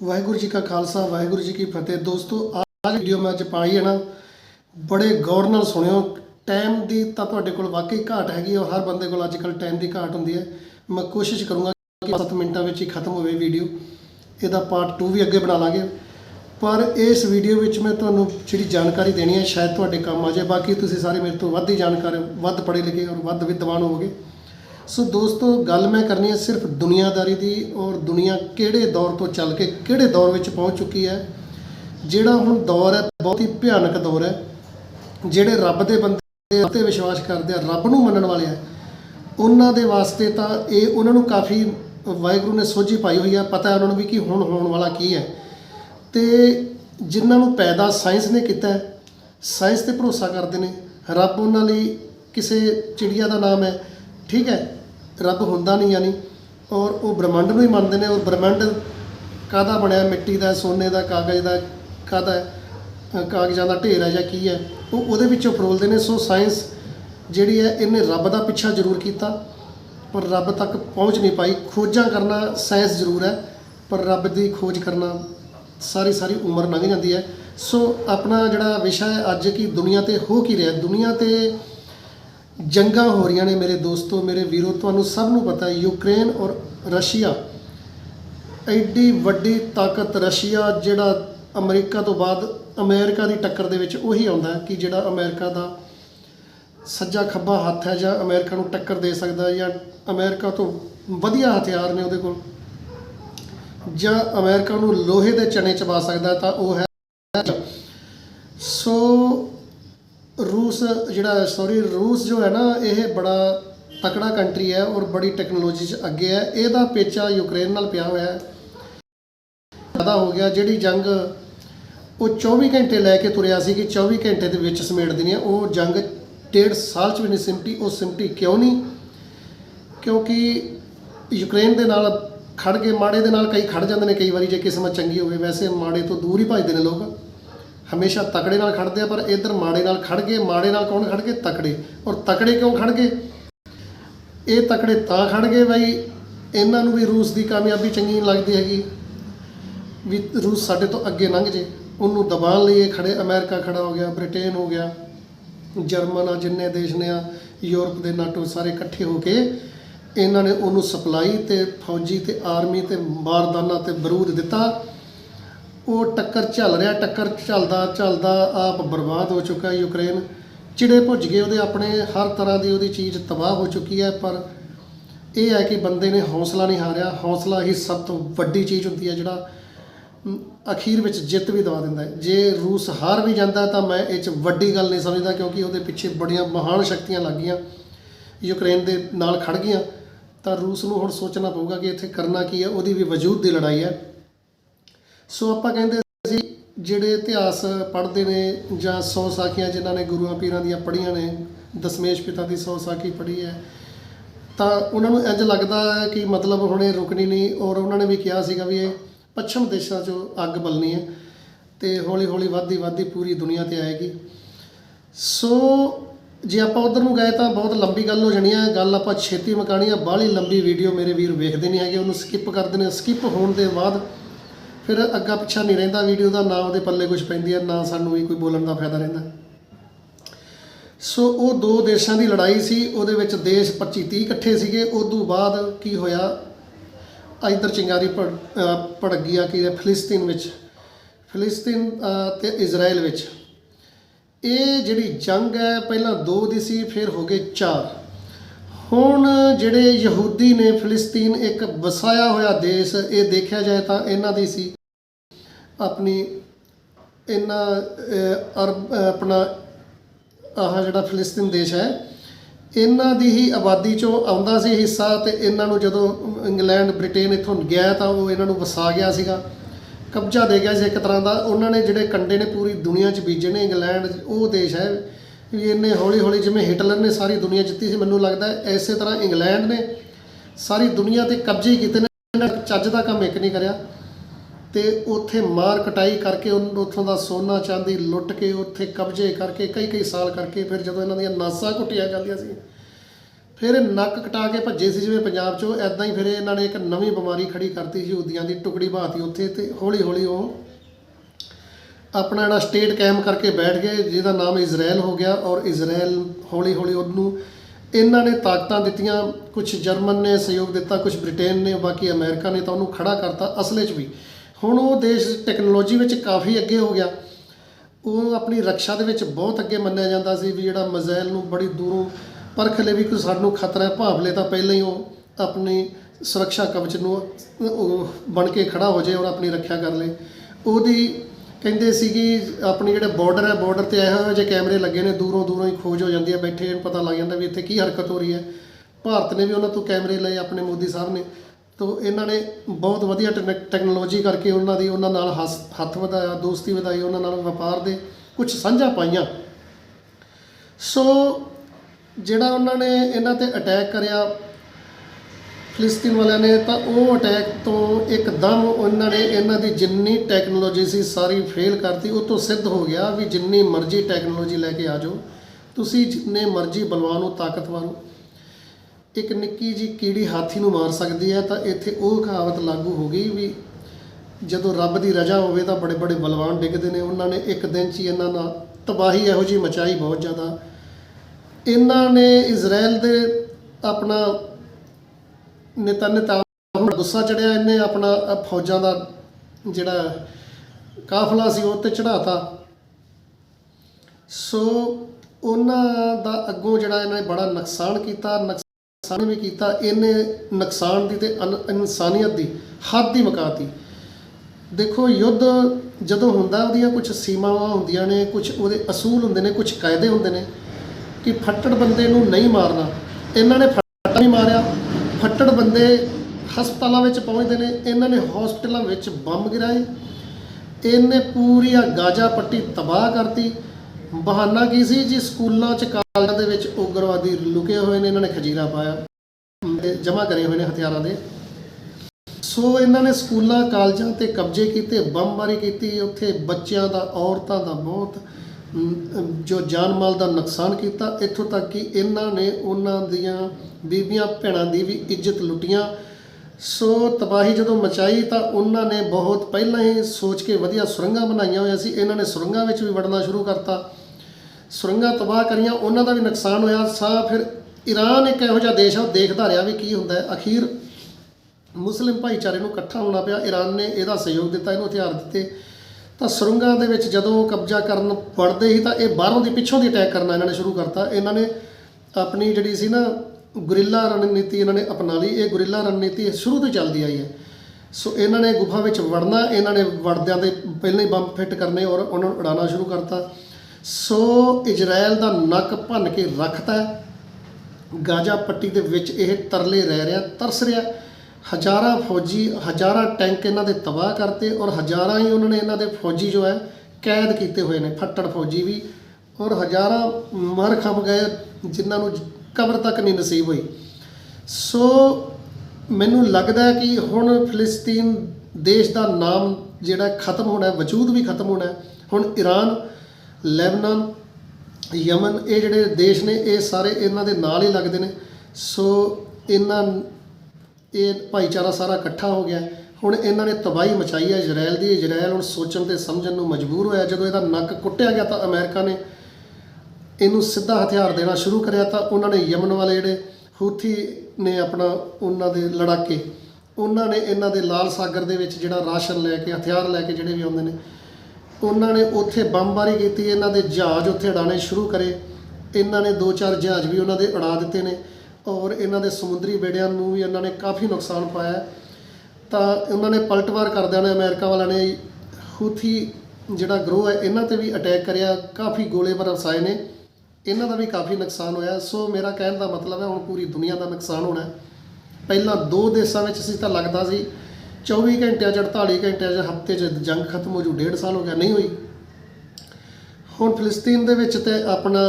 ਵਾਹਿਗੁਰੂ ਜੀ ਕਾ ਖਾਲਸਾ, ਵਾਹਿਗੁਰੂ ਜੀ ਕੀ ਫਤਿਹ। ਦੋਸਤੋ ਅੱਜ ਵੀਡੀਓ ਮੈਂ ਅੱਜ ਪਾਈ ਹੈ ਨਾ, ਬੜੇ ਗੌਰ ਨਾਲ ਸੁਣਿਓ। ਟਾਈਮ ਦੀ ਤਾਂ ਤੁਹਾਡੇ ਕੋਲ ਵਾਕਈ ਘਾਟ ਹੈਗੀ ਔਰ ਹਰ ਬੰਦੇ ਕੋਲ ਅੱਜ ਕੱਲ ਟਾਈਮ ਦੀ ਘਾਟ ਹੁੰਦੀ ਹੈ। ਮੈਂ ਕੋਸ਼ਿਸ਼ ਕਰੂੰਗਾ ਕਿ 7 ਮਿੰਟਾਂ ਵਿੱਚ ਹੀ ਖਤਮ ਹੋਵੇ ਵੀਡੀਓ ਇਹਦਾ ਪਾਰਟ 2 ਵੀ ਅੱਗੇ ਬਣਾ ਲਾਂਗੇ। ਪਰ ਇਸ ਵੀਡੀਓ ਵਿੱਚ ਮੈਂ ਤੁਹਾਨੂੰ ਜਿਹੜੀ ਜਾਣਕਾਰੀ ਦੇਣੀ ਹੈ, ਸ਼ਾਇਦ ਤੁਹਾਡੇ ਕੰਮ ਆ ਜਾਏ। ਬਾਕੀ ਤੁਸੀਂ ਸਾਰੇ ਮੇਰੇ ਤੋਂ ਵੱਧ ਹੀ ਜਾਣਕਾਰ ਵੱਧ ਪੜ੍ਹੇ ਲਿਖੇ ਔਰ ਵੱਧ ਵਿਦਵਾਨ ਹੋਵੋਗੇ। ਸੋ ਦੋਸਤੋ, ਗੱਲ ਮੈਂ ਕਰਨੀ ਹੈ ਸਿਰਫ ਦੁਨੀਆਦਾਰੀ ਦੀ ਔਰ ਦੁਨੀਆ ਕਿਹੜੇ ਦੌਰ ਤੋਂ ਚੱਲ ਕੇ ਕਿਹੜੇ ਦੌਰ ਵਿੱਚ ਪਹੁੰਚ ਚੁੱਕੀ ਹੈ। ਜਿਹੜਾ ਹੁਣ ਦੌਰ ਹੈ, ਬਹੁਤ ਹੀ ਭਿਆਨਕ ਦੌਰ ਹੈ। ਜਿਹੜੇ ਰੱਬ ਦੇ ਬੰਦੇ ਤੇ ਵਿਸ਼ਵਾਸ ਕਰਦੇ ਆ, ਰੱਬ ਨੂੰ ਮੰਨਣ ਵਾਲੇ ਆ, ਉਹਨਾਂ ਦੇ ਵਾਸਤੇ ਤਾਂ ਇਹ ਉਹਨਾਂ ਨੂੰ ਕਾਫੀ ਵਾਹਿਗੁਰੂ ਨੇ ਸੋਝੀ ਪਾਈ ਹੋਈ ਆ ਪਤਾ ਉਹਨਾਂ ਨੂੰ ਵੀ ਕਿ ਹੁਣ ਹੋਣ ਵਾਲਾ ਕੀ ਹੈ। ਤੇ ਜਿਨ੍ਹਾਂ ਨੂੰ ਪੈਦਾ ਸਾਇੰਸ ਨੇ ਕੀਤਾ ਸਾਇੰਸ ਤੇ ਭਰੋਸਾ ਕਰਦੇ ਨੇ। ਰੱਬ ਉਹਨਾਂ ਲਈ ਕਿਸੇ ਚਿੜੀਆ ਦਾ ਨਾਮ ਹੈ, ਠੀਕ ਹੈ। ਰੱਬ ਹੁੰਦਾ ਨਹੀਂ ਯਾਨੀ, ਔਰ ਉਹ ਬ੍ਰਹਮੰਡ ਨੂੰ ਹੀ ਮੰਨਦੇ ਨੇ, ਔਰ ਬ੍ਰਹਮੰਡ ਕਾਦਾ ਬਣਿਆ? ਮਿੱਟੀ ਦਾ, ਸੋਨੇ ਦਾ, ਕਾਗਜ਼ ਦਾ ਕਾਦਾ ਕਾਗਜ਼ਾਂ ਦਾ ਢੇਰ ਹੈ ਜਾਂ ਕੀ ਹੈ? ਉਹ ਉਹਦੇ ਵਿੱਚੋਂ ਫਰੋਲਦੇ ਨੇ, ਸੋ ਸਾਇੰਸ ਜਿਹੜੀ ਹੈ, ਇਹਨੇ ਰੱਬ ਦਾ ਪਿੱਛਾ ਜ਼ਰੂਰ ਕੀਤਾ, ਪਰ ਰੱਬ ਤੱਕ ਪਹੁੰਚ ਨਹੀਂ ਪਾਈ। ਖੋਜਾਂ ਕਰਨਾ ਸਾਇੰਸ ਜ਼ਰੂਰ ਹੈ, ਪਰ ਰੱਬ ਦੀ ਖੋਜ ਕਰਨਾ ਸਾਰੀ ਸਾਰੀ ਉਮਰ ਲੰਘ ਜਾਂਦੀ ਹੈ। ਸੋ ਆਪਣਾ ਜਿਹੜਾ ਵਿਸ਼ਾ ਹੈ, ਅੱਜ ਕੀ ਦੁਨੀਆ ਤੇ ਹੋ ਕੀ ਰਿਹਾ? ਦੁਨੀਆ ਤੇ ਜੰਗਾਂ ਹੋ ਰਹੀਆਂ ਨੇ ਮੇਰੇ ਦੋਸਤੋ, ਮੇਰੇ ਵੀਰੋ, ਤੁਹਾਨੂੰ ਸਭ ਨੂੰ ਪਤਾ ਹੈ, ਯੂਕਰੇਨ ਔਰ ਰਸ਼ੀਆ। ਐਡੀ ਵੱਡੀ ਤਾਕਤ ਰਸ਼ੀਆ, ਜਿਹੜਾ ਅਮਰੀਕਾ ਤੋਂ ਬਾਅਦ ਅਮਰੀਕਾ ਦੀ ਟੱਕਰ ਦੇ ਵਿੱਚ ਉਹੀ ਆਉਂਦਾ ਕਿ ਜਿਹੜਾ ਅਮਰੀਕਾ ਦਾ ਸੱਜਾ ਖੱਬਾ ਹੱਥ ਹੈ ਜਾਂ ਅਮਰੀਕਾ ਨੂੰ ਟੱਕਰ ਦੇ ਸਕਦਾ ਜਾਂ ਅਮਰੀਕਾ ਤੋਂ ਵਧੀਆ ਹਥਿਆਰ ਨੇ ਉਹਦੇ ਕੋਲ, ਜਾਂ ਅਮਰੀਕਾ ਨੂੰ ਲੋਹੇ ਦੇ ਚਨੇ ਚਬਾ ਸਕਦਾ ਤਾਂ ਉਹ ਹੈ। ਸੋ ਰੂਸ, ਜਿਹੜਾ ਸੌਰੀ ਰੂਸ ਜੋ ਹੈ ਨਾ, ਇਹ ਬੜਾ ਤਕੜਾ ਕੰਟਰੀ ਹੈ ਔਰ ਬੜੀ ਟੈਕਨੋਲੋਜੀ 'ਚ ਅੱਗੇ ਹੈ। ਇਹਦਾ ਪੇਚਾ ਯੂਕਰੇਨ ਨਾਲ ਪਿਆ ਹੋਇਆ ਹੈ। ਜ਼ਿਆਦਾ ਹੋ ਗਿਆ, ਜਿਹੜੀ ਜੰਗ ਉਹ 24 ਘੰਟੇ ਲੈ ਕੇ ਤੁਰਿਆ ਸੀ ਕਿ 24 ਘੰਟੇ ਦੇ ਵਿੱਚ ਸਮੇਟ ਦੇਣੀ ਹੈ। ਉਹ ਜੰਗ ਡੇਢ ਸਾਲ 'ਚ ਵੀ ਨਹੀਂ ਸਿਮਟੀ, ਉਹ ਸਿਮਟੀ ਕਿਉਂ ਨਹੀਂ? ਕਿਉਂਕਿ ਯੂਕਰੇਨ ਦੇ ਨਾਲ ਖੜ ਕੇ, ਮਾੜੇ ਦੇ ਨਾਲ ਕਈ ਖੜ ਜਾਂਦੇ ਨੇ ਕਈ ਵਾਰੀ, ਜੇ ਕਿਸਮਤ ਚੰਗੀ ਹੋਵੇ। ਵੈਸੇ ਮਾੜੇ ਤੋਂ ਦੂਰ ਹੀ ਭੱਜਦੇ ਨੇ ਲੋਕ। ਹਮੇਸ਼ਾ ਤਕੜੇ ਨਾਲ ਖੜਦੇ ਆ, ਪਰ ਇਧਰ ਮਾੜੇ ਨਾਲ ਖੜ ਗਏ ਮਾੜੇ ਨਾਲ ਕੌਣ ਖੜ ਗਏ ਤਕੜੇ। ਔਰ ਤਕੜੇ ਕਿਉਂ ਖੜ ਗਏ ਇਹ ਤਕੜੇ ਤਾਂ ਖੜ ਗਏ ਬਈ, ਇਹਨਾਂ ਨੂੰ ਵੀ ਰੂਸ ਦੀ ਕਾਮਯਾਬੀ ਚੰਗੀ ਨਹੀਂ ਲੱਗਦੀ ਹੈਗੀ। ਵੀ ਰੂਸ ਸਾਡੇ ਤੋਂ ਅੱਗੇ ਲੰਘ ਜੇ, ਉਹਨੂੰ ਦਬਾਉਣ ਲਈ ਇਹ ਖੜੇ ਅਮਰੀਕਾ ਖੜਾ ਹੋ ਗਿਆ, ਬ੍ਰਿਟੇਨ ਹੋ ਗਿਆ, ਜਰਮਨ ਆ, ਜਿੰਨੇ ਦੇਸ਼ ਨੇ ਆ, ਯੂਰਪ ਦੇ, ਨਾਟੋ ਸਾਰੇ ਇਕੱਠੇ ਹੋ ਕੇ ਇਹਨਾਂ ਨੇ ਉਹਨੂੰ ਸਪਲਾਈ ਤੇ ਫੌਜੀ ਤੇ ਆਰਮੀ ਤੇ ਬਾਰਦਾਨਾ ਤੇ ਬਰੂਦ ਦਿੱਤਾ। ਉਹ ਟੱਕਰ ਚੱਲ ਰਿਹਾ, ਟੱਕਰ ਚੱਲਦਾ ਚੱਲਦਾ ਆਪ ਬਰਬਾਦ ਹੋ ਚੁੱਕਾ ਯੂਕਰੇਨ। ਚਿੜੇ ਭੁੱਜ ਗਏ, ਉਹਦੇ ਆਪਣੇ ਹਰ ਤਰ੍ਹਾਂ ਦੀ ਉਹਦੀ ਚੀਜ਼ ਤਬਾਹ ਹੋ ਚੁੱਕੀ ਹੈ, ਪਰ ਇਹ ਹੈ ਕਿ ਬੰਦੇ ਨੇ ਹੌਸਲਾ ਨਹੀਂ ਹਾਰਿਆ। ਹੌਸਲਾ ਹੀ ਸਭ ਤੋਂ ਵੱਡੀ ਚੀਜ਼ ਹੁੰਦੀ ਹੈ, ਜਿਹੜਾ ਅਖੀਰ ਵਿੱਚ ਜਿੱਤ ਵੀ ਦਵਾ ਦਿੰਦਾ ਹੈ। ਜੇ ਰੂਸ ਹਾਰ ਵੀ ਜਾਂਦਾ ਤਾਂ ਮੈਂ ਇਹ ਚ ਵੱਡੀ ਗੱਲ ਨਹੀਂ ਸਮਝਦਾ, ਕਿਉਂਕਿ ਉਹਦੇ ਪਿੱਛੇ ਬੜੀਆਂ ਮਹਾਨ ਸ਼ਕਤੀਆਂ ਲੱਗ ਗਈਆਂ, ਯੂਕਰੇਨ ਦੇ ਨਾਲ ਖੜ ਗਈਆਂ। ਤਾਂ ਰੂਸ ਨੂੰ ਹੁਣ ਸੋਚਣਾ ਪਊਗਾ ਕਿ ਇੱਥੇ ਕਰਨਾ ਕੀ ਹੈ? ਉਹਦੀ ਵੀ ਵਜੂਦ ਦੀ ਲੜਾਈ ਹੈ। ਸੋ ਆਪਾਂ ਕਹਿੰਦੇ ਸੀ ਜਿਹੜੇ ਇਤਿਹਾਸ ਪੜ੍ਹਦੇ ਨੇ ਜਾਂ 100 ਸਾਖੀਆਂ ਜਿਨ੍ਹਾਂ ਨੇ ਗੁਰੂਆਂ ਪੀਰਾਂ ਦੀਆਂ ਪੜ੍ਹੀਆਂ ਨੇ, ਦਸਮੇਸ਼ ਪਿਤਾ ਦੀ 100 ਸਾਖੀ ਪੜ੍ਹੀ ਹੈ, ਤਾਂ ਉਹਨਾਂ ਨੂੰ ਇੰਜ ਲੱਗਦਾ ਹੈ ਕਿ ਮਤਲਬ ਹੁਣ ਇਹ ਰੁਕਣੀ ਨਹੀਂ ਔਰ ਉਹਨਾਂ ਨੇ ਵੀ ਕਿਹਾ ਸੀਗਾ ਵੀ ਇਹ ਪੱਛਮ ਦੇਸ਼ਾਂ 'ਚੋਂ ਅੱਗ ਬਲਣੀ ਹੈ ਤੇ ਹੌਲੀ ਹੌਲੀ ਵੱਧਦੀ ਵੱਧਦੀ ਪੂਰੀ ਦੁਨੀਆ ਤੇ ਆਏਗੀ। ਸੋ ਜੇ ਆਪਾਂ ਉਧਰ ਨੂੰ ਗਏ ਤਾਂ ਬਹੁਤ ਲੰਬੀ ਗੱਲ ਹੋ ਜਾਣੀ ਹੈ, ਗੱਲ ਆਪਾਂ ਛੇਤੀ ਮੁਕਾਣੀ ਆ ਬਾਹਲੀ ਲੰਬੀ ਵੀਡੀਓ ਮੇਰੇ ਵੀਰ ਵੇਖਦੇ ਨਹੀਂ ਹੈਗੇ, ਉਹਨੂੰ ਸਕਿਪ ਕਰਦੇ ਨੇ ਸਕਿਪ ਹੋਣ ਦੇ ਬਾਅਦ ਫਿਰ ਅੱਗਾ ਪਿੱਛਾ ਨਹੀਂ ਰਹਿੰਦਾ ਵੀਡੀਓ ਦਾ ਨਾ ਉਹਦੇ ਪੱਲੇ ਕੁਝ ਪੈਂਦੀ ਹੈ ਨਾ ਸਾਨੂੰ ਵੀ ਕੋਈ ਬੋਲਣ ਦਾ ਫਾਇਦਾ ਰਹਿੰਦਾ। ਸੋ ਉਹ ਦੋ ਦੇਸ਼ਾਂ ਦੀ ਲੜਾਈ ਸੀ ਉਹਦੇ ਵਿੱਚ ਦੇਸ਼ 25 30 ਇਕੱਠੇ ਸੀਗੇ ਉਦੋਂ ਬਾਅਦ ਕੀ ਹੋਇਆ? ਇਧਰ ਚਿੰਗਾਰੀ ਪੜ ਅਹ ਭੜਕ ਗਿਆ ਕਿ ਫਿਲਿਸਤੀਨ ਵਿੱਚ। ਫਿਲਿਸਤੀਨ ਅਹ, ਤੇ ਇਜ਼ਰਾਈਲ ਵਿੱਚ। ਇਹ ਜਿਹੜੀ ਜੰਗ ਹੈ ਪਹਿਲਾਂ ਦੋ ਦੀ ਸੀ ਫਿਰ ਹੋ ਗਏ ਚਾਰ। ਹੁਣ ਜਿਹੜੇ ਯਹੂਦੀ ਨੇ ਫਿਲਿਸਤੀਨ ਇੱਕ ਵਸਾਇਆ ਹੋਇਆ ਦੇਸ਼, ਇਹ ਦੇਖਿਆ ਜਾਏ ਤਾਂ ਇਹਨਾਂ ਦੀ ਸੀ। ਆਪਣੀ ਇਹਨਾਂ ਅਰਬ ਆਪਣਾ ਆਹ ਜਿਹੜਾ ਫਿਲਿਸਤੀਨ ਦੇਸ਼ ਹੈ, ਇਹਨਾਂ ਦੀ ਹੀ ਆਬਾਦੀ ਚੋਂ ਆਉਂਦਾ ਸੀ ਹਿੱਸਾ ਤੇ ਇਹਨਾਂ ਨੂੰ ਜਦੋਂ ਇੰਗਲੈਂਡ, ਬ੍ਰਿਟੇਨ ਇੱਥੋਂ ਗਿਆ ਤਾਂ ਉਹ ਇਹਨਾਂ ਨੂੰ ਵਸਾ ਗਿਆ ਸੀਗਾ। ਕਬਜ਼ਾ ਦੇ ਗਿਆ ਸੀ ਇੱਕ ਤਰ੍ਹਾਂ ਦਾ। ਉਹਨਾਂ ਨੇ ਜਿਹੜੇ ਕੰਡੇ ਨੇ ਪੂਰੀ ਦੁਨੀਆ 'ਚ ਬੀਜੇ ਨੇ, ਇੰਗਲੈਂਡ ਉਹ ਦੇਸ਼ ਹੈ। ਵੀ ਇਹਨੇ ਹੌਲੀ ਹੌਲੀ ਜਿਵੇਂ ਹਿਟਲਰ ਨੇ ਸਾਰੀ ਦੁਨੀਆ ਜਿੱਤੀ ਸੀ, ਮੈਨੂੰ ਲੱਗਦਾ ਹੈ ਐਸੇ ਤਰ੍ਹਾਂ ਇੰਗਲੈਂਡ ਨੇ ਸਾਰੀ ਦੁਨੀਆ ਤੇ ਕਬਜ਼ੇ ਕੀਤੇ ਨੇ ਚੱਜ ਦਾ ਕੰਮ ਇੱਕ ਨਹੀਂ ਕਰਿਆ। ਤੇ ਉੱਥੇ ਮਾਰ ਕਟਾਈ ਕਰਕੇ ਉਨ- ਉੱਥੋਂ ਦਾ ਸੋਨਾ ਚਾਂਦੀ ਲੁੱਟ ਕੇ ਉੱਥੇ ਕਬਜ਼ੇ ਕਰਕੇ ਕਈ ਕਈ ਸਾਲ ਕਰਕੇ ਫਿਰ ਜਦੋਂ ਇਹਨਾਂ ਦੀਆਂ ਨਾਸਾਂ ਘੁੱਟੀਆਂ ਜਾਂਦੀਆਂ ਸੀ, ਫਿਰ ਨੱਕ ਕਟਾ ਕੇ ਭੱਜੇ ਸੀ ਜਿਵੇਂ ਪੰਜਾਬ 'ਚੋਂ ਐਦਾਂ ਹੀ ਫਿਰ ਇਹਨਾਂ ਨੇ ਇੱਕ ਨਵੀਂ ਬਿਮਾਰੀ ਖੜੀ ਕਰਤੀ ਯਹੂਦੀਆਂ ਦੀ ਟੁਕੜੀ ਬਾਤੀ ਉੱਥੇ ਤੇ ਹੌਲੀ ਹੌਲੀ ਉਹ ਆਪਣਾ ਜਿਹੜਾ ਸਟੇਟ ਕਾਇਮ ਕਰਕੇ ਬੈਠ ਗਏ, ਜਿਹਦਾ ਨਾਮ ਇਜ਼ਰਾਈਲ ਹੋ ਗਿਆ ਔਰ ਇਜ਼ਰਾਈਲ ਹੌਲੀ ਹੌਲੀ ਉਹਨੂੰ ਇਹਨਾਂ ਨੇ ਤਾਕਤਾਂ ਦਿੱਤੀਆਂ ਕੁਝ ਜਰਮਨ ਨੇ ਸਹਿਯੋਗ ਦਿੱਤਾ ਕੁਝ ਬ੍ਰਿਟੇਨ ਨੇ, ਬਾਕੀ ਅਮਰੀਕਾ ਨੇ ਤਾਂ ਉਹਨੂੰ ਖੜਾ ਕਰਤਾ ਅਸਲੇ 'ਚ ਵੀ। ਹੁਣ ਉਹ ਦੇਸ਼ ਟੈਕਨੋਲੋਜੀ ਵਿੱਚ ਕਾਫੀ ਅੱਗੇ ਹੋ ਗਿਆ। ਉਹ ਆਪਣੀ ਰੱਖਿਆ ਦੇ ਵਿੱਚ ਬਹੁਤ ਅੱਗੇ ਮੰਨਿਆ ਜਾਂਦਾ ਸੀ ਵੀ ਜਿਹੜਾ ਮਜ਼ਾਇਲ ਨੂੰ ਬੜੀ ਦੂਰੋਂ ਪਰਖ ਲੈ ਵੀ ਕੋਈ ਸਾਨੂੰ ਖਤਰਾ ਹੈ ਭਾਵਲੇ ਤਾਂ ਪਹਿਲਾਂ ਹੀ ਉਹ ਆਪਣੀ ਸੁਰੱਖਿਆ ਕਵਚ ਨੂੰ ਬਣ ਕੇ ਖੜਾ ਹੋ ਜਾਏ ਔਰ ਆਪਣੀ ਰੱਖਿਆ ਕਰ ਲੇ ਉਹਦੀ ਕਹਿੰਦੇ ਸੀ ਕਿ ਆਪਣੀ ਜਿਹੜੇ ਬਾਰਡਰ ਹੈ ਬਾਰਡਰ ਤੇ ਇਹੋ ਜਿਹੇ ਕੈਮਰੇ ਲੱਗੇ ਨੇ, ਦੂਰੋਂ ਦੂਰੋਂ ਹੀ ਖੋਜ ਹੋ ਜਾਂਦੀ ਹੈ, ਬੈਠੇ ਨੂੰ ਪਤਾ ਲੱਗ ਜਾਂਦਾ ਵੀ ਇੱਥੇ ਕੀ ਹਰਕਤ ਹੋ ਰਹੀ ਹੈ। ਭਾਰਤ ਨੇ ਵੀ ਉਹਨਾਂ ਤੋਂ ਕੈਮਰੇ ਲਏ ਆਪਣੇ ਮੋਦੀ ਸਾਹਿਬ ਨੇ। ਤੋ ਇਹਨਾਂ ਨੇ ਬਹੁਤ ਵਧੀਆ ਟੈਕਨ- ਟੈਕਨੋਲੋਜੀ ਕਰਕੇ ਉਹਨਾਂ ਦੀ, ਉਹਨਾਂ ਨਾਲ ਹੱਸ- ਹੱਥ ਵਧਾਇਆ, ਦੋਸਤੀ ਵਧਾਈ, ਉਹਨਾਂ ਨਾਲ ਵਪਾਰ ਦੇ ਕੁਝ ਸਾਂਝਾ ਪਾਈਆਂ। ਸੋ ਜਿਹੜਾ ਉਹਨਾਂ ਨੇ ਇਹਨਾਂ ਤੇ ਅਟੈਕ ਕਰਿਆ ਫਿਲਿਸਤੀਨ ਵਾਲਿਆਂ ਨੇ ਤਾਂ ਉਹ ਅਟੈਕ ਤੋਂ ਇੱਕਦਮ ਉਹਨਾਂ ਨੇ ਇਹਨਾਂ ਦੀ ਜਿੰਨੀ ਟੈਕਨੋਲੋਜੀ ਸੀ, ਸਾਰੀ ਫੇਲ ਕਰਤੀ, ਉਹ ਤੋਂ ਸਿੱਧ ਹੋ ਗਿਆ ਵੀ ਜਿੰਨੀ ਮਰਜ਼ੀ ਟੈਕਨੋਲੋਜੀ ਲੈ ਕੇ ਆ ਜਾਓ। ਤੁਸੀਂ ਜਿੰਨੇ ਮਰਜ਼ੀ ਬਲਵਾਨ ਹੋ ਤਾਕਤਵਰ ਹੋ। ਇੱਕ ਨਿੱਕੀ ਜੀ ਕੀੜੀ ਹਾਥੀ ਨੂੰ ਮਾਰ ਸਕਦੀ ਹੈ, ਤਾਂ ਇੱਥੇ ਉਹ ਕਹਾਵਤ ਲਾਗੂ ਹੋ ਗਈ ਵੀ ਜਦੋਂ ਰੱਬ ਦੀ ਰਜ਼ਾ ਹੋਵੇ ਤਾਂ ਬੜੇ ਬੜੇ ਬਲਵਾਨ ਡਿੱਗਦੇ ਨੇ। ਉਹਨਾਂ ਨੇ ਇੱਕ ਦਿਨ 'ਚ ਹੀ ਇਹਨਾਂ ਨਾਲ ਤਬਾਹੀ ਇਹੋ ਜੀ ਮਚਾਈ ਬਹੁਤ ਜ਼ਿਆਦਾ। ਇਹਨਾਂ ਨੇ ਇਜ਼ਰਾਈਲ ਦੇ ਆਪਣਾ ਨੇਤਾ ਨੇਤਾ ਹੁਣ ਗੁੱਸਾ ਚੜਿਆ ਇਹਨੇ ਆਪਣਾ ਫੌਜਾਂ ਦਾ ਜਿਹੜਾ ਕਾਫਲਾ ਸੀ ਉਹ ਤੇ ਚੜਾਤਾ ਸੋ ਉਹਨਾਂ ਦਾ ਅੱਗੋਂ ਜਿਹੜਾ ਇਹਨਾਂ ਨੇ ਬੜਾ ਨੁਕਸਾਨ ਕੀਤਾ, ਨੁਕਸਾਨ ਵੀ ਕੀਤਾ, ਇਹਨੇ ਨੁਕਸਾਨ ਦੀ ਤੇ ਅਨ- ਇਨਸਾਨੀਅਤ ਦੀ ਹੱਦ ਹੀ ਮੁਕਾਤੀ। ਦੇਖੋ, ਯੁੱਧ ਜਦੋਂ ਹੁੰਦਾ, ਉਹਦੀਆਂ ਕੁਝ ਸੀਮਾਵਾਂ ਹੁੰਦੀਆਂ ਨੇ ਕੁਝ ਉਹਦੇ ਅਸੂਲ ਹੁੰਦੇ ਨੇ ਕੁਝ ਕਾਇਦੇ ਹੁੰਦੇ ਨੇ ਕਿ ਫੱਟੜ ਬੰਦੇ ਨੂੰ ਨਹੀਂ ਮਾਰਨਾ। ਇਹਨਾਂ ਨੇ ਫੱਟੜ ਨਹੀਂ ਮਾਰਿਆ ਫੱਟੜ ਬੰਦੇ ਹਸਪਤਾਲਾਂ ਵਿੱਚ ਪਹੁੰਚਦੇ ਨੇ, ਇਹਨਾਂ ਨੇ ਹਸਪਤਾਲਾਂ ਵਿੱਚ ਬੰਬ ਗਿਰਾਏ, ਇਹਨੇ ਪੂਰੀ ਆ ਗਾਜ਼ਾ ਪੱਟੀ ਤਬਾਹ ਕਰਤੀ। ਬਹਾਨਾ ਕੀ ਸੀ ਜੀ, ਸਕੂਲਾਂ ਚ ਕਾਲਜਾਂ ਦੇ ਵਿੱਚ ਉਗਰਵਾਦੀ ਲੁਕੇ ਹੋਏ ਨੇ, ਇਹਨਾਂ ਨੇ ਖਜੀਰਾ ਪਾਇਆ ਜਮ੍ਹਾਂ ਕਰੇ ਹੋਏ ਨੇ ਹਥਿਆਰਾਂ ਦੇ। ਸੋ ਇਹਨਾਂ ਨੇ ਸਕੂਲਾਂ, ਕਾਲਜਾਂ ਤੇ ਕਬਜ਼ੇ ਕੀਤੇ ਬੰਬਬਾਰੀ ਕੀਤੀ, ਉੱਥੇ ਬੱਚਿਆਂ ਦਾ, ਔਰਤਾਂ ਦਾ ਬਹੁਤ ਜੋ ਜਾਨ ਮਾਲ ਦਾ ਨੁਕਸਾਨ ਕੀਤਾ, ਇੱਥੋਂ ਤੱਕ ਕਿ ਇਹਨਾਂ ਨੇ ਉਹਨਾਂ ਦੀਆਂ ਬੀਬੀਆਂ, ਭੈਣਾਂ ਦੀ ਵੀ ਇੱਜ਼ਤ ਲੁੱਟੀਆਂ। ਸੋ ਤਬਾਹੀ ਜਦੋਂ ਮਚਾਈ ਤਾਂ ਉਹਨਾਂ ਨੇ ਬਹੁਤ ਪਹਿਲਾਂ ਹੀ ਸੋਚ ਕੇ ਵਧੀਆ ਸੁਰੰਗਾਂ ਬਣਾਈਆਂ ਹੋਈਆਂ ਸੀ। ਇਹਨਾਂ ਨੇ ਸੁਰੰਗਾਂ ਵਿੱਚ ਵੀ ਵੜਨਾ ਸ਼ੁਰੂ ਕਰਤਾ। ਸੁਰੰਗਾਂ ਤਬਾਹ ਕਰੀਆਂ, ਉਹਨਾਂ ਦਾ ਵੀ ਨੁਕਸਾਨ ਹੋਇਆ। ਸਾ ਫਿਰ ਈਰਾਨ ਇੱਕ ਇਹੋ ਜਿਹਾ ਦੇਸ਼ ਆ, ਉਹ ਦੇਖਦਾ ਰਿਹਾ ਵੀ ਕੀ ਹੁੰਦਾ ਹੈ। ਅਖੀਰ ਮੁਸਲਿਮ ਭਾਈਚਾਰੇ ਨੂੰ ਇਕੱਠਾ ਹੋਣਾ ਪਿਆ। ਈਰਾਨ ਨੇ ਇਹਦਾ ਸਹਿਯੋਗ ਦਿੱਤਾ, ਇਹਨੂੰ ਹਥਿਆਰ ਦਿੱਤੇ। ਤਾਂ ਸੁਰੰਗਾਂ ਦੇ ਵਿੱਚ ਜਦੋਂ ਕਬਜ਼ਾ ਕਰਨ ਵੜਦੇ ਸੀ ਤਾਂ ਇਹ ਬਾਹਰੋਂ ਦੀ ਪਿੱਛੋਂ ਦੀ ਅਟੈਕ ਕਰਨਾ ਇਹਨਾਂ ਨੇ ਸ਼ੁਰੂ ਕਰਤਾ। ਇਹਨਾਂ ਨੇ ਆਪਣੀ ਜਿਹੜੀ ਸੀ ਨਾ ਗੁਰਿੱਲਾ ਰਣਨੀਤੀ ਇਹਨਾਂ ਨੇ ਅਪਣਾ ਲਈ। ਇਹ ਗੁਰਿੱਲਾ ਰਣਨੀਤੀ ਸ਼ੁਰੂ ਤੋਂ ਚੱਲਦੀ ਆਈ ਹੈ। ਸੋ ਇਹਨਾਂ ਨੇ ਗੁਫਾ ਵਿੱਚ ਵੜਨਾ, ਇਹਨਾਂ ਨੇ ਵੜਦਿਆਂ ਦੇ ਪਹਿਲਾਂ ਹੀ ਬੰਬ ਫਿੱਟ ਕਰਨੇ ਔਰ ਉਹਨਾਂ ਨੂੰ ਉਡਾਉਣਾ ਸ਼ੁਰੂ ਕਰਤਾ। ਸੋ ਇਜ਼ਰਾਈਲ ਦਾ ਨੱਕ ਭੰਨ ਕੇ ਰੱਖਤਾ। ਗਾਜ਼ਾ ਪੱਟੀ ਦੇ ਵਿੱਚ ਇਹ ਤਰਲੇ ਰਹਿ ਰਿਹਾ, ਤਰਸ ਰਿਹਾ। ਹਜ਼ਾਰਾਂ ਫੌਜੀ, ਹਜ਼ਾਰਾਂ ਟੈਂਕ ਇਹਨਾਂ ਦੇ ਤਬਾਹ ਕਰਤੇ ਔਰ ਹਜ਼ਾਰਾਂ ਹੀ ਉਹਨਾਂ ਨੇ ਇਹਨਾਂ ਦੇ ਫੌਜੀ ਜੋ ਹੈ ਕੈਦ ਕੀਤੇ ਹੋਏ ਨੇ, ਫੱਟੜ ਫੌਜੀ ਵੀ ਔਰ ਹਜ਼ਾਰਾਂ ਮਰ ਖਪ ਗਏ ਜਿਨ੍ਹਾਂ ਨੂੰ ਕਬਰ ਤੱਕ ਨਹੀਂ ਨਸੀਬ ਹੋਈ। ਸੋ ਮੈਨੂੰ ਲੱਗਦਾ ਹੈ ਕਿ ਹੁਣ ਫਿਲਿਸਤੀਨ ਦੇਸ਼ ਦਾ ਨਾਮ ਜਿਹੜਾ ਖਤਮ ਹੋਣਾ ਹੈ, ਵਜੂਦ ਵੀ ਖਤਮ ਹੋਣਾ ਹੈ, ਹੁਣ ਈਰਾਨ ਲੈਬਨਾਨ, ਯਮਨ ਇਹ ਜਿਹੜੇ ਦੇਸ਼ ਨੇ, ਇਹ ਸਾਰੇ ਇਹਨਾਂ ਦੇ ਨਾਲ ਹੀ ਲੱਗਦੇ ਨੇ। ਸੋ ਇਹਨਾਂ ਇਹ ਭਾਈਚਾਰਾ ਸਾਰਾ ਇਕੱਠਾ ਹੋ ਗਿਆ। ਹੁਣ ਇਹਨਾਂ ਨੇ ਤਬਾਹੀ ਮਚਾਈ ਹੈ ਇਜ਼ਰਾਈਲ ਦੀ। ਇਜ਼ਰਾਈਲ ਹੁਣ ਸੋਚਣ ਤੇ ਸਮਝਣ ਨੂੰ ਮਜਬੂਰ ਹੋਇਆ। ਜਦੋਂ ਇਹਦਾ ਨੱਕ ਕੁੱਟਿਆ ਗਿਆ ਤਾਂ ਅਮਰੀਕਾ ਨੇ ਇਹਨੂੰ ਸਿੱਧਾ ਹਥਿਆਰ ਦੇਣਾ ਸ਼ੁਰੂ ਕਰਿਆ ਤਾਂ ਉਹਨਾਂ ਨੇ ਯਮਨ ਵਾਲੇ ਜਿਹੜੇ ਹੂਥੀ ਨੇ ਆਪਣਾ, ਉਹਨਾਂ ਦੇ ਲੜਾਕੇ, ਉਹਨਾਂ ਨੇ ਇਹਨਾਂ ਦੇ ਲਾਲ ਸਾਗਰ ਦੇ ਵਿੱਚ ਜਿਹੜਾ ਰਾਸ਼ਨ ਲੈ ਕੇ, ਹਥਿਆਰ ਲੈ ਕੇ ਜਿਹੜੇ ਵੀ ਆਉਂਦੇ ਨੇ, ਉਹਨਾਂ ਨੇ ਉੱਥੇ ਬੰਬਾਰੀ ਕੀਤੀ। ਇਹਨਾਂ ਦੇ ਜਹਾਜ਼ ਉੱਥੇ ਉਡਾਣੇ ਸ਼ੁਰੂ ਕਰੇ। ਇਹਨਾਂ ਨੇ ਦੋ ਚਾਰ ਜਹਾਜ਼ ਵੀ ਉਹਨਾਂ ਦੇ ਉਡਾ ਦਿੱਤੇ ਨੇ। ਔਰ ਇਹਨਾਂ ਦੇ ਸਮੁੰਦਰੀ ਬੇੜਿਆਂ ਨੂੰ ਵੀ ਇਹਨਾਂ ਨੇ ਕਾਫੀ ਨੁਕਸਾਨ ਪਾਇਆ ਤਾਂ ਉਹਨਾਂ ਨੇ ਪਲਟਵਾਰ ਕਰਦਿਆਂ ਨੇ ਅਮਰੀਕਾ ਵਾਲਿਆਂ ਨੇ ਹੂਥੀ ਜਿਹੜਾ ਗਰੋਹ ਹੈ, ਇਹਨਾਂ ਤੇ ਵੀ ਅਟੈਕ ਕਰਿਆ। ਕਾਫੀ ਗੋਲੇ ਬਰਸਾਏ ਨੇ। ਇਹਨਾਂ ਦਾ ਵੀ ਕਾਫੀ ਨੁਕਸਾਨ ਹੋਇਆ। ਸੋ ਮੇਰਾ ਕਹਿਣ ਦਾ ਮਤਲਬ ਹੈ, ਹੁਣ ਪੂਰੀ ਦੁਨੀਆ ਦਾ ਨੁਕਸਾਨ ਹੋਣਾ ਪਹਿਲਾਂ ਦੋ ਦੇਸ਼ਾਂ ਵਿੱਚ ਸੀ ਤਾਂ ਲੱਗਦਾ ਸੀ 24 ਘੰਟਿਆਂ 'ਚ 48 ਘੰਟਿਆਂ 'ਚ, ਹਫ਼ਤੇ 'ਚ ਜੰਗ ਖਤਮ ਹੋ ਜੂ, ਡੇਢ ਸਾਲ ਹੋ ਗਿਆ, ਨਹੀਂ ਹੋਈ। ਹੁਣ ਫਿਲਿਸਤੀਨ ਦੇ ਵਿੱਚ ਤੇ ਆਪਣਾ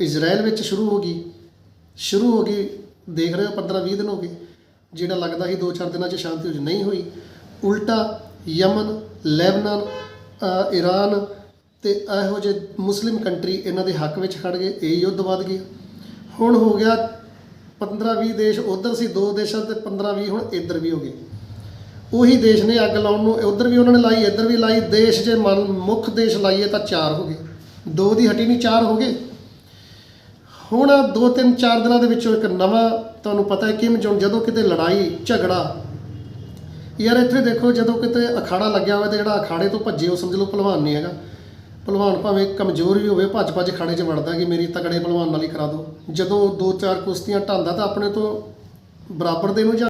ਇਜ਼ਰਾਈਲ ਵਿੱਚ ਸ਼ੁਰੂ ਹੋ ਗਈ। ਸ਼ੁਰੂ ਹੋ ਗਈ ਦੇਖ ਰਹੇ ਹੋ 15 20 ਦਿਨ ਹੋ ਗਏ, ਜਿਹੜਾ ਲੱਗਦਾ ਸੀ 2-4 ਦਿਨਾਂ 'ਚ ਸ਼ਾਂਤੀ ਹੋ ਜੂ, ਨਹੀਂ ਹੋਈ। ਉਲਟਾ ਯਮਨ, ਲੈਬਨਾਨ ਈਰਾਨ ਤੇ ਇਹੋ ਜਿਹੇ ਮੁਸਲਿਮ ਕੰਟਰੀ ਇਹਨਾਂ ਦੇ ਹੱਕ ਵਿੱਚ ਖੜ ਗਏ, ਇਹ ਯੁੱਧ ਵੱਧ ਗਿਆ। ਹੁਣ ਹੋ ਗਿਆ 15 20 ਦੇਸ਼ ਉਧਰ ਸੀ, ਦੋ ਦੇਸ਼ਾਂ ਤੇ 15 20 ਹੁਣ ਇੱਧਰ ਵੀ ਹੋ ਗਏ। ਉਹੀ ਦੇਸ਼ ਨੇ ਅੱਗ ਲਾਉਣ ਨੂੰ ਉਧਰ ਵੀ ਉਹਨਾਂ ਨੇ ਲਾਈ, ਇੱਧਰ ਵੀ ਲਾਈ, ਦੇਸ਼ ਜੇ ਮੰਨ ਮੁੱਖ ਦੇਸ਼ ਲਾਈਏ ਤਾਂ ਚਾਰ ਹੋ ਗਏ। ਦੋ ਦੀ ਹਟੀ ਨਹੀਂ, ਚਾਰ ਹੋ ਗਏ। ਹੁਣ ਦੋ ਤਿੰਨ ਚਾਰ ਦਿਨਾਂ ਦੇ ਵਿੱਚੋਂ ਇੱਕ ਨਵਾਂ ਤੁਹਾਨੂੰ ਪਤਾ ਹੈ ਕਿ ਜਦੋਂ ਕਿਤੇ ਲੜਾਈ, ਝਗੜਾ। ਯਾਰ ਇੱਥੇ ਦੇਖੋ, ਜਦੋਂ ਕਿਤੇ ਅਖਾੜਾ ਲੱਗਿਆ ਹੋਵੇ ਤੇ ਜਿਹੜਾ ਅਖਾੜੇ ਤੋਂ ਭੱਜੇ, ਉਹ ਸਮਝ ਲਓ ਪਹਿਲਵਾਨ ਨਹੀਂ ਹੈਗਾ। ਪਹਿਲਵਾਨ ਭਾਵੇਂ ਕਮਜ਼ੋਰ ਵੀ ਹੋਵੇ ਭੱਜ ਭੱਜ ਖਾੜੇ 'ਚ ਵੜਦਾ ਕਿ ਮੇਰੀ ਤਕੜੇ ਪਹਿਲਵਾਨ ਨਾਲ ਹੀ ਕਰਾ ਦਿਓ ਜਦੋਂ ਦੋ ਚਾਰ ਕੁਸ਼ਤੀਆਂ ਢਾਂਦਾ ਤਾਂ ਆਪਣੇ ਤੋਂ ਬਰਾਬਰ ਦੇ ਨੂੰ ਜਾਂ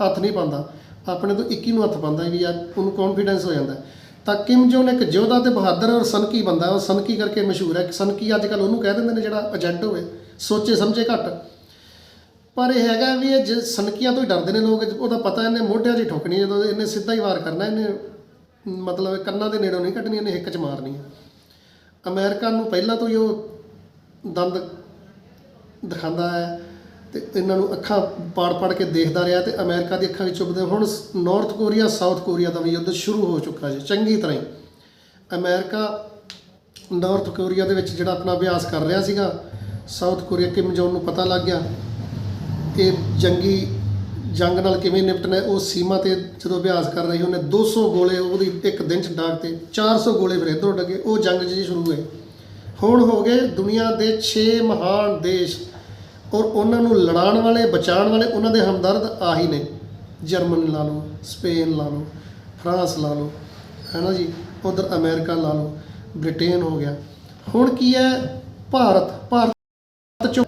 ਹੱਥ ਨਹੀਂ ਪਾਉਂਦਾ। ਆਪਣੇ ਤੋਂ 21 ਨੂੰ ਹੱਥ ਪਾਉਂਦਾ ਵੀ ਯਾਰ ਉਹਨੂੰ ਕੌਨਫੀਡੈਂਸ ਹੋ ਜਾਂਦਾ। ਤਾਂ ਕਿਮ ਜੋਨ ਇੱਕ ਯੋਧਾ ਤੇ ਬਹਾਦਰ ਔਰ ਸਨਕੀ ਬੰਦਾ, ਉਹ ਸਨਕੀ ਕਰਕੇ ਮਸ਼ਹੂਰ ਹੈ। ਸਨਕੀ ਅੱਜ ਕੱਲ ਉਹਨੂੰ ਕਹਿ ਦਿੰਦੇ ਨੇ ਜਿਹੜਾ ਏਜੰਟ ਹੋਵੇ। ਸੋਚੇ ਸਮਝੇ ਘੱਟ। ਪਰ ਇਹ ਹੈਗਾ ਵੀ ਇਹ ਜ- ਸਨਕੀਆਂ ਤੋਂ ਹੀ ਡਰਦੇ ਨੇ ਲੋਕ, ਉਹਦਾ ਪਤਾ ਇਹਨੇ ਮੋਢਿਆਂ 'ਚ ਹੀ ਠੋਕਣੀ ਜਦੋਂ ਇਹਨੇ ਸਿੱਧਾ ਹੀ ਵਾਰ ਕਰਨਾ, ਇਹਨੇ ਮਤਲਬ ਕੰਨਾਂ ਦੇ ਨੇੜੋਂ ਨਹੀਂ ਕੱਢਣੀ, ਇਹਨੇ ਹਿੱਕ 'ਚ ਮਾਰਨੀ ਹੈ। ਅਮਰੀਕਾ ਨੂੰ ਪਹਿਲਾਂ ਤੋਂ ਹੀ ਉਹ ਦੰਦ ਦਿਖਾਉਂਦਾ ਹੈ। ਤੇ ਇਹਨਾਂ ਨੂੰ ਅੱਖਾਂ ਪਾੜ ਪਾੜ ਕੇ ਦੇਖਦਾ ਰਿਹਾ ਤੇ ਅਮਰੀਕਾ ਦੀ ਅੱਖਾਂ ਵਿੱਚ ਚੁੱਭਦੇ ਹੁਣ ਨਾਰਥ ਕੋਰੀਆ ਸਾਊਥ ਕੋਰੀਆ ਦਾ ਵੀ ਯੁੱਧ ਸ਼ੁਰੂ ਹੋ ਚੁੱਕਾ ਜੀ, ਚੰਗੀ ਤਰ੍ਹਾਂ ਹੀ। ਅਮਰੀਕਾ ਨਾਰਥ ਕੋਰੀਆ ਦੇ ਵਿੱਚ ਜਿਹੜਾ ਆਪਣਾ ਅਭਿਆਸ ਕਰ ਰਿਹਾ ਸੀਗਾ ਸਾਊਥ ਕੋਰੀਆ ਕਿਮ ਜੋਨ ਨੂੰ ਪਤਾ ਲੱਗ ਗਿਆ ਇਹ ਜੰਗੀ ਜੰਗ ਨਾਲ ਕਿਵੇਂ ਨਿਪਟਣਾ ਉਹ ਸੀਮਾ ਤੇ ਜਦੋਂ ਅਭਿਆਸ ਕਰ ਰਹੀ, ਉਹਨੇ 200 ਗੋਲੇ ਉਹਦੀ ਇੱਕ ਦਿਨ ਚ ਡਾਕ ਤੇ 400 ਗੋਲੇ ਫਿਰ ਇੱਧਰੋਂ ਲੱਗੇ ਉਹ ਜੰਗ ਜੀ ਸ਼ੁਰੂ ਹੋਏ। ਹੁਣ ਹੋ ਗਏ ਦੁਨੀਆ ਦੇ 6 ਮਹਾਨ ਦੇਸ਼ ਔਰ ਉਹਨਾਂ ਨੂੰ ਲੜਾਉਣ ਵਾਲੇ, ਬਚਾਉਣ ਵਾਲੇ ਉਹਨਾਂ ਦੇ ਹਮਦਰਦ ਆਹੀ ਨੇ। ਜਰਮਨ ਲਾ ਲਓ, ਸਪੇਨ ਲਾ ਲਓ, ਫਰਾਂਸ ਲਾ ਲਓ, ਹੈ ਨਾ ਜੀ? ਉਧਰ ਅਮਰੀਕਾ ਲਾ ਲਓ, ਬ੍ਰਿਟੇਨ ਹੋ ਗਿਆ। ਹੁਣ ਕੀ ਹੈ? ਭਾਰਤ ਭਾਰਤ ਚੋਂ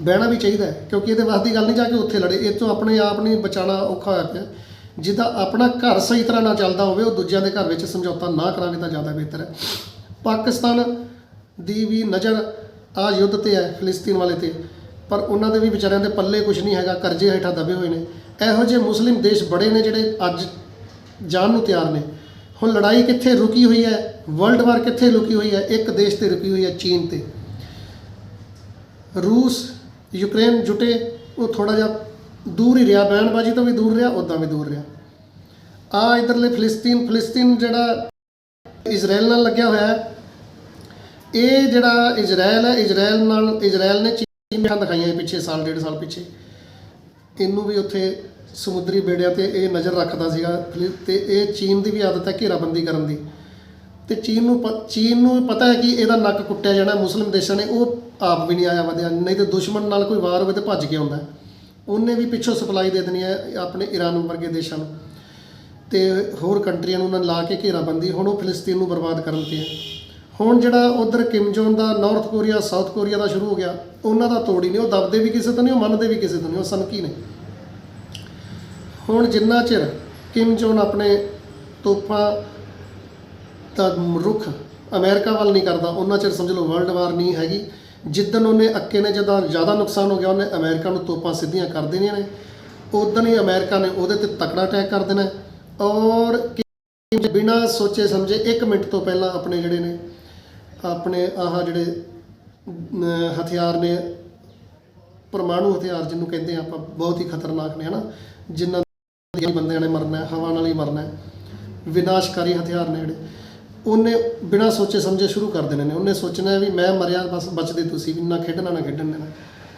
ਬਹਿਣਾ ਵੀ ਚਾਹੀਦਾ ਹੈ, ਕਿਉਂਕਿ ਇਹਦੇ ਵਾਸਤੇ ਗੱਲ ਨਹੀਂ ਜਾ ਕੇ ਉੱਥੇ ਲੜੇ। ਇਹ ਤੋਂ ਆਪਣੇ ਆਪ ਨਹੀਂ ਬਚਾਉਣਾ ਔਖਾ ਹੋਇਆ ਪਿਆ। ਜਿੱਦਾਂ ਆਪਣਾ ਘਰ ਸਹੀ ਤਰ੍ਹਾਂ ਨਾਲ ਚੱਲਦਾ ਹੋਵੇ, ਉਹ ਦੂਜਿਆਂ ਦੇ ਘਰ ਵਿੱਚ ਸਮਝੌਤਾ ਨਾ ਕਰਾਵੇ ਤਾਂ ਜ਼ਿਆਦਾ ਬਿਹਤਰ ਹੈ। ਪਾਕਿਸਤਾਨ ਦੀ ਵੀ ਨਜ਼ਰ ਆ ਯੁੱਧ ਤੇ ਹੈ, ਫਿਲਿਸਤੀਨ ਵਾਲੇ ਤੇ। ਪਰ ਉਹਨਾਂ ਦੇ ਵੀ ਵਿਚਾਰਿਆਂ ਦੇ ਪੱਲੇ ਕੁਝ ਨਹੀਂ ਹੈਗਾ, ਕਰਜ਼ੇ ਹੇਠਾਂ ਦਬੇ ਹੋਏ ਨੇ। ਇਹੋ ਜਿਹੇ ਮੁਸਲਿਮ ਦੇਸ਼ ਬੜੇ ਨੇ ਜਿਹੜੇ ਅੱਜ ਜਾਣ ਨੂੰ ਤਿਆਰ ਨੇ। ਹੁਣ ਲੜਾਈ ਕਿੱਥੇ ਰੁਕੀ ਹੋਈ ਹੈ? ਵਰਲਡ ਵਾਰ ਕਿੱਥੇ ਰੁਕੀ ਹੋਈ ਹੈ? ਇੱਕ ਦੇਸ਼ ਤੇ ਰੁਕੀ ਹੋਈ ਹੈ, ਚੀਨ ਤੇ। ਰੂਸ, ਯੂਕਰੇਨ ਜੁਟੇ, ਉਹ ਥੋੜਾ ਜਿਹਾ ਦੂਰ ਹੀ ਰਿਹਾ। ਬਿਆਨਬਾਜ਼ੀ ਤੋਂ ਵੀ ਦੂਰ ਰਿਹਾ ਉਦਾਂ ਵੀ ਦੂਰ ਰਿਹਾ। ਆ ਇਧਰਲੇ ਫਿਲਿਸਤੀਨ ਫਿਲਿਸਤੀਨ ਜਿਹੜਾ ਇਜ਼ਰਾਈਲ ਨਾਲ ਲੱਗਿਆ ਹੋਇਆ ਹੈ। ਇਹ ਜਿਹੜਾ ਇਜ਼ਰਾਈਲ ਹੈ ਇਜ਼ਰਾਈਲ ਨਾਲ ਇਜ਼ਰਾਈਲ ਨੇ ਚੀਨ ਦਿਖਾਈਆਂ ਪਿੱਛੇ ਸਾਲ, ਡੇਢ ਸਾਲ ਪਿੱਛੇ। ਇਹਨੂੰ ਵੀ ਉੱਥੇ ਸਮੁੰਦਰੀ ਬੇੜਿਆਂ ਤੇ ਇਹ ਨਜ਼ਰ ਰੱਖਦਾ ਸੀਗਾ। ਫਿਲਿ- ਤੇ ਇਹ ਚੀਨ ਦੀ ਵੀ ਆਦਤ ਹੈ ਘੇਰਾਬੰਦੀ ਕਰਨ ਦੀ। ਤੇ ਚੀਨ ਨੂੰ ਪ- ਚੀਨ ਨੂੰ ਪਤਾ ਹੈ ਕਿ ਇਹਦਾ ਨੱਕ ਕੁੱਟਿਆ ਜਾਣਾ, ਮੁਸਲਿਮ ਦੇਸ਼ਾਂ ਨੇ, ਉਹ ਆਪ ਵੀ ਨਹੀਂ ਆਇਆ ਵਧਿਆ। ਨਹੀਂ ਤੇ ਦੁਸ਼ਮਣ ਨਾਲ ਕੋਈ ਵਾਰ ਹੋਵੇ ਤੇ ਭੱਜ ਕੇ ਆਉਂਦਾ। ਉਹਨੇ ਵੀ ਪਿੱਛੋਂ ਸਪਲਾਈ ਦੇ ਦੇਣੀ ਹੈ ਆਪਣੇ ਈਰਾਨ ਵਰਗੇ ਦੇਸ਼ਾਂ ਨੂੰ। ਤੇ ਹੋਰ ਕੰਟਰੀਆਂ ਨੂੰ ਉਹਨਾਂ ਨੇ ਲਾ ਕੇ ਘੇਰਾਬੰਦੀ। ਹੁਣ ਉਹ ਫਿਲਸਤੀਨ ਨੂੰ ਬਰਬਾਦ ਕਰਨ ਤੇ ਹੈ। ਹੁਣ ਜਿਹੜਾ ਉਧਰ ਕਿਮ ਜੋਨ ਦਾ ਨਾਰਥ ਕੋਰੀਆ ਸਾਊਥ ਕੋਰੀਆ ਦਾ ਸ਼ੁਰੂ ਹੋ ਗਿਆ, ਉਹਨਾਂ ਦਾ ਤੋੜ ਹੀ ਨਹੀਂ, ਉਹ ਦਬਦੇ ਵੀ ਕਿਸੇ ਤੋਂ ਨਹੀਂ, ਉਹ ਮੰਨਦੇ ਵੀ ਕਿਸੇ ਤੋਂ ਨਹੀਂ, ਉਹ ਸਨਕੀ ਨੇ? ਹੁਣ ਜਿੰਨਾ ਚਿਰ ਕਿਮ ਜੋਨ ਆਪਣੇ ਤੋਪਾਂ ਦਾ ਰੁਖ ਅਮਰੀਕਾ ਵੱਲ ਨਹੀਂ ਕਰਦਾ, ਉਹਨਾਂ ਚਿਰ ਸਮਝ ਲਓ ਵਰਲਡ ਵਾਰ ਨਹੀਂ ਹੈਗੀ। ਜਿੱਦਨ ਉਹਨੇ ਅੱਕੇ ਨੇ ਜਦੋਂ ਜ਼ਿਆਦਾ ਨੁਕਸਾਨ ਹੋ ਗਿਆ, ਉਹਨੇ ਅਮਰੀਕਾ ਨੂੰ ਤੋਪਾਂ ਸਿੱਧੀਆਂ ਕਰ ਦੇਣੀਆਂ ਨੇ। ਉਦੋਂ ਹੀ ਅਮਰੀਕਾ ਨੇ ਉਹਦੇ ਤੇ ਤਕੜਾ ਅਟੈਕ ਕਰ ਦੇਣਾ। ਔਰ ਬਿਨਾਂ ਸੋਚੇ ਸਮਝੇ 1 ਮਿੰਟ ਤੋਂ ਪਹਿਲਾਂ ਆਪਣੇ ਜਿਹੜੇ ਨੇ ਆਪਣੇ ਆਹ ਜਿਹੜੇ ਹਥਿਆਰ ਨੇ, ਪਰਮਾਣੂ ਹਥਿਆਰ ਜਿਹਨੂੰ ਕਹਿੰਦੇ ਆ ਆਪਾਂ, ਬਹੁਤ ਹੀ ਖਤਰਨਾਕ ਨੇ, ਹਨਾ? ਜਿਨ੍ਹਾਂ ਦੇ ਬੰਦਿਆਂ ਨੇ ਮਰਨਾ ਹਵਾ ਨਾਲ ਹੀ ਮਰਨਾ ਵਿਨਾਸ਼ਕਾਰੀ ਹਥਿਆਰ ਨੇ ਜਿਹੜੇ, ਉਹਨੇ ਬਿਨਾਂ ਸੋਚੇ ਸਮਝੇ ਸ਼ੁਰੂ ਕਰ ਦੇਣੇ ਨੇ। ਉਹਨੇ ਸੋਚਣਾ ਵੀ ਮੈਂ ਮਰਿਆ, ਬਸ ਬਚਦੇ ਤੁਸੀਂ, ਇੰਨਾ ਖੇਡਣਾ, ਨਾ ਖੇਡਣ ਦੇਣਾ।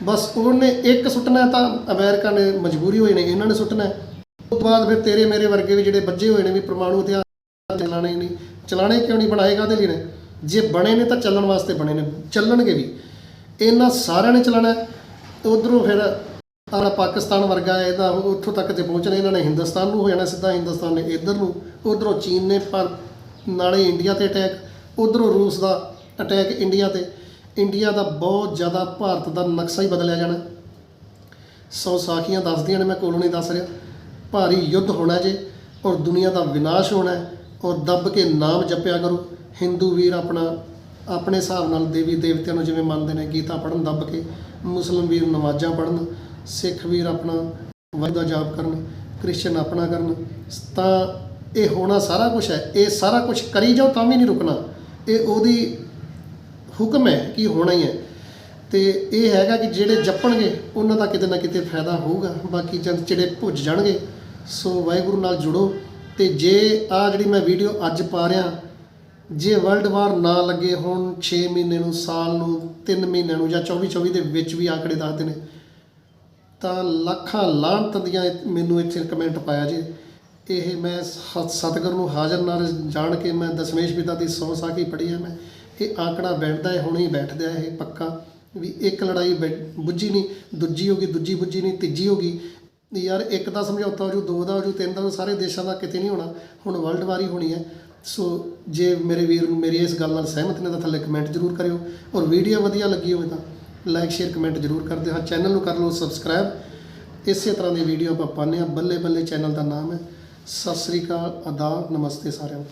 ਬਸ ਉਹਨੇ ਇੱਕ ਸੁੱਟਣਾ ਤਾਂ ਅਮਰੀਕਾ ਨੇ ਮਜਬੂਰੀ ਹੋਈ ਨੇ ਇਹਨਾਂ ਨੇ ਸੁੱਟਣਾ ਹੈ। ਉਸ ਤੋਂ ਬਾਅਦ ਫਿਰ ਤੇਰੇ ਮੇਰੇ ਵਰਗੇ ਵੀ ਜਿਹੜੇ ਵੱਜੇ ਹੋਏ ਨੇ ਵੀ ਪਰਮਾਣੂ ਹਥਿਆਰ ਚਲਾਣੇ ਨਹੀਂ, ਚਲਾਣੇ ਕਿਉਂ ਨਹੀਂ, ਬਣਾਏ ਕਾਹਦੇ ਲਈ ਨੇ? ਜੇ ਬਣੇ ਨੇ ਤਾਂ ਚੱਲਣ ਵਾਸਤੇ ਬਣੇ ਨੇ ਚੱਲਣਗੇ ਵੀ। ਇਹਨਾਂ ਸਾਰਿਆਂ ਨੇ ਚੱਲਣਾ ਉਧਰੋਂ ਫਿਰ ਆਪਣਾ ਪਾਕਿਸਤਾਨ ਵਰਗਾ ਹੈ, ਇਹਦਾ ਉੱਥੋਂ ਤੱਕ ਤੇ ਪਹੁੰਚਣਾ ਇਹਨਾਂ ਨੇ ਹਿੰਦੁਸਤਾਨ ਨੂੰ ਹੋ ਜਾਣਾ ਸਿੱਧਾ ਹਿੰਦੁਸਤਾਨ ਨੇ ਇੱਧਰ ਨੂੰ। ਉਧਰੋਂ ਚੀਨ ਨੇ ਪਰ ਨਾਲੇ ਇੰਡੀਆ ਤੇ ਅਟੈਕ ਉਧਰੋਂ ਰੂਸ ਦਾ ਅਟੈਕ ਇੰਡੀਆ ਤੇ। ਇੰਡੀਆ ਦਾ ਬਹੁਤ ਜ਼ਿਆਦਾ ਭਾਰਤ ਦਾ ਨਕਸ਼ਾ ਹੀ ਬਦਲਿਆ ਜਾਣਾ। ਸੌ ਸਾਖੀਆਂ ਦੱਸਦੀਆਂ ਨੇ ਮੈਂ ਕੋਲੋਂ ਨਹੀਂ ਦੱਸ ਰਿਹਾ। ਭਾਰੀ ਯੁੱਧ ਹੋਣਾ ਜੇ ਔਰ ਦੁਨੀਆ ਦਾ ਵਿਨਾਸ਼ ਹੋਣਾ ਹੈ। ਔਰ ਦੱਬ ਕੇ ਨਾਮ ਜਪਿਆ ਕਰੋ। ਹਿੰਦੂ ਵੀਰ ਆਪਣਾ, ਆਪਣੇ ਹਿਸਾਬ ਨਾਲ ਦੇਵੀ ਦੇਵਤਿਆਂ ਨੂੰ ਜਿਵੇਂ ਮੰਨਦੇ ਨੇ ਗੀਤਾ ਪੜ੍ਹਨ ਦੱਬ ਕੇ, ਮੁਸਲਮ ਵੀਰ ਨਮਾਜ਼ਾਂ ਪੜ੍ਹਨ, ਸਿੱਖ ਵੀਰ ਆਪਣਾ ਵਾਹਿਗੁਰੂ ਦਾ ਜਾਪ ਕਰਨ, ਕ੍ਰਿਸਚਨ ਆਪਣਾ ਕਰਨ, ਤਾਂ ਇਹ ਹੋਣਾ ਸਾਰਾ ਕੁਝ ਹੈ। ਇਹ ਸਾਰਾ ਕੁਝ ਕਰੀ ਜਾਓ ਤਾਂ ਵੀ ਨਹੀਂ ਰੁਕਣਾ। ਇਹ ਉਹਦੀ ਹੁਕਮ ਹੈ ਕਿ ਹੋਣਾ ਹੀ ਹੈ। ਤੇ ਇਹ ਹੈਗਾ ਕਿ ਜਿਹੜੇ ਜਪਣਗੇ, ਉਹਨਾਂ ਦਾ ਕਿਤੇ ਨਾ ਕਿਤੇ ਫਾਇਦਾ ਹੋਊਗਾ। ਬਾਕੀ ਜਦ ਜਿਹੜੇ ਭੁੱਜ ਜਾਣਗੇ, ਸੋ ਵਾਹਿਗੁਰੂ ਨਾਲ ਜੁੜੋ। ਤੇ ਜੇ ਆ ਜਿਹੜੀ ਮੈਂ ਵੀਡੀਓ ਅੱਜ ਪਾ ਰਿਹਾ, ਜੇ ਵਰਲਡ ਵਾਰ ਨਾ ਲੱਗੇ ਹੁਣ 6 ਮਹੀਨੇ ਨੂੰ, ਸਾਲ ਨੂੰ 3 ਮਹੀਨੇ ਨੂੰ ਜਾਂ 24 24 ਦੇ ਵਿੱਚ ਵੀ ਆંકੜੇ ਦੱਸਦੇ ਨੇ ਤਾਂ ਲੱਖਾਂ ਲਾਹਨਤ ਦੀਆਂ ਮੈਨੂੰ ਇੱਥੇ ਕਮੈਂਟ ਪਾਇਆ ਜੀ। ਇਹ ਮੈਂ ਸ- ਸਤਿਗੁਰ ਨੂੰ ਹਾਜ਼ਰ ਨਾਲ ਜਾਣ ਕੇ ਮੈਂ ਦਸ਼ਮੇਸ਼ ਪਿਤਾ ਦੀ ਸੌ ਸਾਖੀ ਪੜ੍ਹੀ ਹੈ ਮੈਂ। ਇਹ ਆਂਕੜਾ ਬੈਠਦਾ ਹੈ, ਹੁਣੇ ਹੀ ਬੈਠਦਾ ਹੈ, ਇਹ ਪੱਕਾ। ਵੀ ਇੱਕ ਲੜਾਈ ਬੈ- ਬੁੱਝੀ ਨਹੀਂ, ਦੂਜੀ ਹੋ ਗਈ, ਦੂਜੀ ਬੁੱਝੀ ਨਹੀਂ, ਤੀਜੀ ਹੋ ਗਈ। ਯਾਰ ਇੱਕ ਦਾ ਸਮਝੌਤਾ ਹੋ ਜੂ ਦੋ ਦਾ ਹੋ ਜੂ ਤਿੰਨ ਦਾ ਹੋ ਜੂ, ਸਾਰੇ ਦੇਸ਼ਾਂ ਦਾ ਕਿਤੇ ਨਹੀਂ ਹੋਣਾ। ਹੁਣ ਵਰਲਡ ਵਾਰੀ ਹੋਣੀ ਹੈ। ਸੋ ਜੇ ਮੇਰੇ ਵੀਰ ਨੂੰ ਮੇਰੀ ਇਸ ਗੱਲ ਨਾਲ ਸਹਿਮਤ ਨੇ ਤਾਂ ਥੱਲੇ ਕਮੈਂਟ ਜ਼ਰੂਰ ਕਰਿਓ। ਔਰ ਵੀਡੀਓ ਵਧੀਆ ਲੱਗੀ ਹੋਵੇ ਤਾਂ ਲਾਈਕ ਸ਼ੇਅਰ ਕਮੈਂਟ ਜ਼ਰੂਰ ਕਰ ਦਿਓ ਹਾਂ। ਚੈਨਲ ਨੂੰ ਕਰ ਲਓ ਸਬਸਕ੍ਰਾਈਬ ਇਸੇ ਤਰ੍ਹਾਂ ਦੀ ਵੀਡੀਓ ਆਪਾਂ ਪਾਉਂਦੇ ਹਾਂ। ਬੱਲੇ ਬੱਲੇ ਚੈਨਲ ਦਾ ਨਾਮ ਹੈ। ਸਤਿ ਸ੍ਰੀ ਅਕਾਲ ਅਦਾ ਨਮਸਤੇ ਸਾਰਿਆਂ ਨੂੰ।